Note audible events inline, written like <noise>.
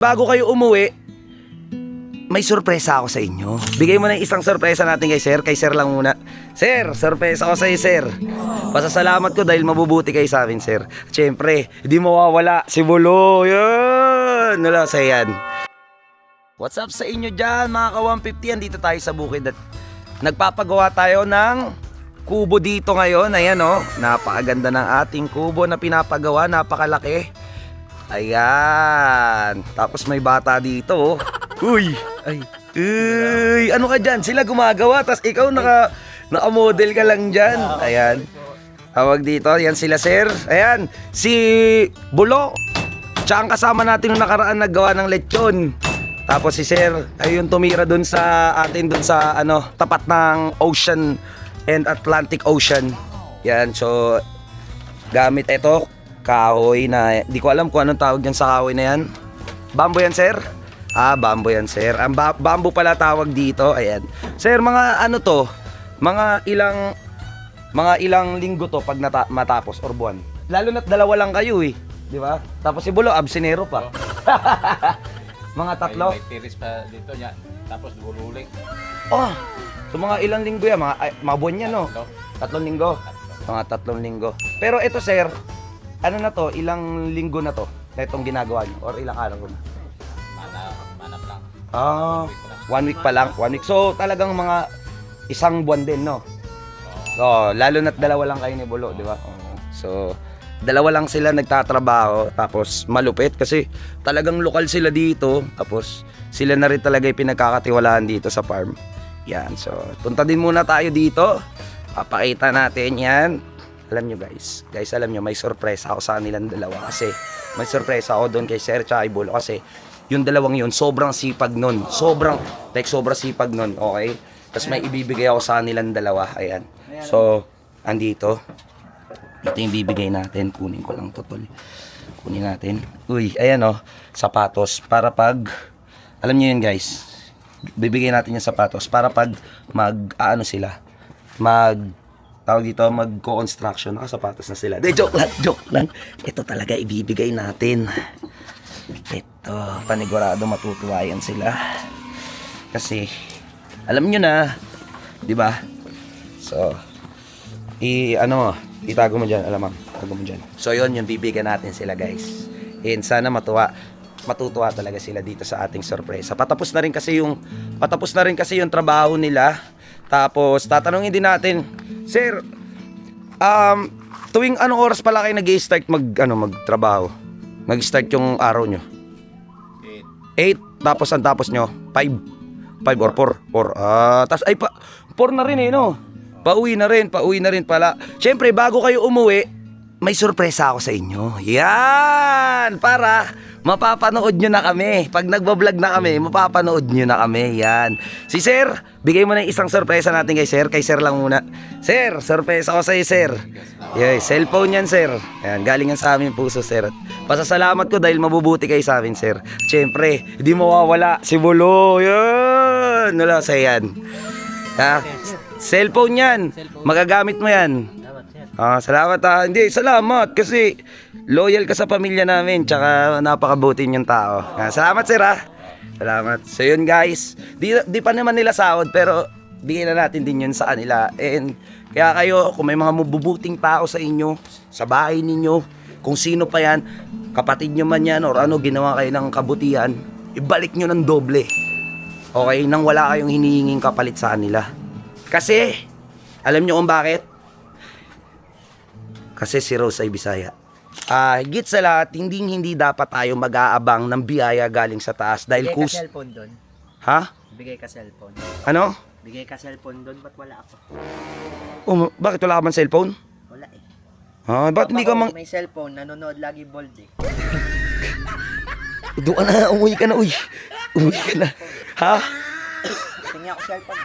Bago kayo umuwi, may sorpresa ako sa inyo. Bigay mo na isang sorpresa natin kay Sir. Kay Sir lang muna. Sir, sorpresa ako sa iyo, Sir. Pasasalamat ko dahil mabubuti kayo sa amin, Sir. Siyempre, hindi mawawala si Bulo. Yan! Wala sa yan. What's up sa inyo dyan, mga ka-150? Dito tayo sa bukid at nagpapagawa tayo ng kubo dito ngayon. Ayan, oh. Napakaganda ng ating kubo na pinapagawa. Napakalaki. Ayan. Tapos may bata dito, oh. Uy! Ay. Uy! Ano ka dyan? Sila gumagawa, tas ikaw naka, naka-model ka lang dyan. Ayan. Tawag dito, yan sila sir. Ayan, si Bulo. Tsaka ang kasama natin nung nakaraan naggawa ng lechon. Tapos si Sir, ayun tumira dun sa atin dun sa ano, tapat ng Ocean and Atlantic Ocean. Yan, so gamit ito, kahoy na, di ko alam kung anong tawag dyan sa kahoy na yan. Bamboo yan, sir? Ah, bamboo yan, sir. Ang ba- bamboo pala tawag dito. Ayan. Sir, mga ano to? Mga ilang mga ilang linggo to pag nata- matapos or buwan. Lalo na't dalawa lang kayo eh. Di ba? Tapos si Bulo, absinero pa. <laughs> mga tatlo. May, may tiris pa dito niya. Tapos duruling. Oh, so mga ilang linggo yan? Mga, ay, mga buwan yan, no? Tatlo. Tatlong linggo. Mga tatlong linggo. Pero ito, sir, ano na to? Ilang linggo na to? Na itong ginagawa nyo? Or ilang araw na? Mana, manap lang. Ah, one week pa lang. One week. So, talagang mga isang buwan din, no? Oh, lalo na't dalawa lang kayo ni Bulo, di ba? Oo. So, dalawa lang sila nagtatrabaho, tapos malupit kasi talagang lokal sila dito, tapos sila na rin talaga yung pinagkakatiwalaan dito sa farm. Yan, so punta din muna tayo dito. Papakita natin yan. Alam nyo guys, guys alam nyo may sorpresa ako sa kanilang dalawa kasi may sorpresa ako doon kay Sir Bulo kasi yung dalawang yun, sobrang sipag nun. Sobrang, like sobrang sipag nun, okay? Tapos may ibibigay ako sa kanilang dalawa, ayan. So, andito. Ito yung bibigay natin. Kunin ko lang to, tol. Kunin natin. Uy, ayan oh, sapatos. Para pag, alam niyo yun guys, bibigay natin yung sapatos para pag mag, ano sila, mag, tawag dito, mag-co-construction, nakasapatos na sila. De, joke lang, joke lang. Ito talaga ibibigay natin. Ito, panigurado matutuwa yan sila. Kasi, alam nyo na, di ba? So, i ano itago mo diyan, alam mo, itago mo diyan. So 'yon yung bibigyan natin sila, guys. And sana matuwa matutuwa talaga sila dito sa ating sorpresa. Patapos na rin kasi yung patapos na rin kasi yung trabaho nila. Tapos tatanungin din natin, Sir, um, tuwing anong oras pala kayo nag-start mag ano magtrabaho? Mag-start yung araw nyo? Eight. 8 tapos ang tapos nyo 5 5 or 4 4 ah tapos ay pa 4 na rin eh no pauwi na rin pauwi na rin pala syempre bago kayo umuwi may sorpresa ako sa inyo. Yan! Para mapapanood nyo na kami. Pag nagbablog na kami mapapanood nyo na kami. Yan. Si sir bigay mo na isang sorpresa natin kay sir. Kay sir lang muna. Sir sorpresa ako sa iyo sir. Yeah, cellphone yan sir. Yan galing yan sa aming puso sir. At pasasalamat ko dahil mabubuti kayo sa amin sir. Syempre hindi mawawala si Bulo. Yan wala yan. Ha? Cellphone yan. Magagamit mo yan Ah, salamat ah. Hindi, salamat kasi loyal ka sa pamilya namin tsaka napakabuti yung tao. Ah, salamat sir ah. Salamat. So yun guys, di, di pa naman nila sahod pero bigyan na natin din yun sa kanila. And kaya kayo, kung may mga mabubuting tao sa inyo, sa bahay ninyo, kung sino pa yan, kapatid nyo man yan or ano, ginawa kayo ng kabutihan, ibalik nyo ng doble. Okay, nang wala kayong hinihinging kapalit sa kanila. Kasi, alam nyo kung bakit? Kasi si Rose ay Bisaya. Ah, higit sa lahat, hindi hindi dapat tayo mag-aabang ng biyaya galing sa taas dahil Bigay ka kus... cellphone doon. Ha? Bigay ka cellphone. Ano? Bigay ka cellphone doon, ba't wala ako? Um, bakit wala ka man cellphone? Wala eh. Ah, ba't hindi ka mang... May cellphone, nanonood lagi bold eh. Doon na, umuwi ka na, uy. Umuwi ka na. Ha? Tingnan ako cellphone.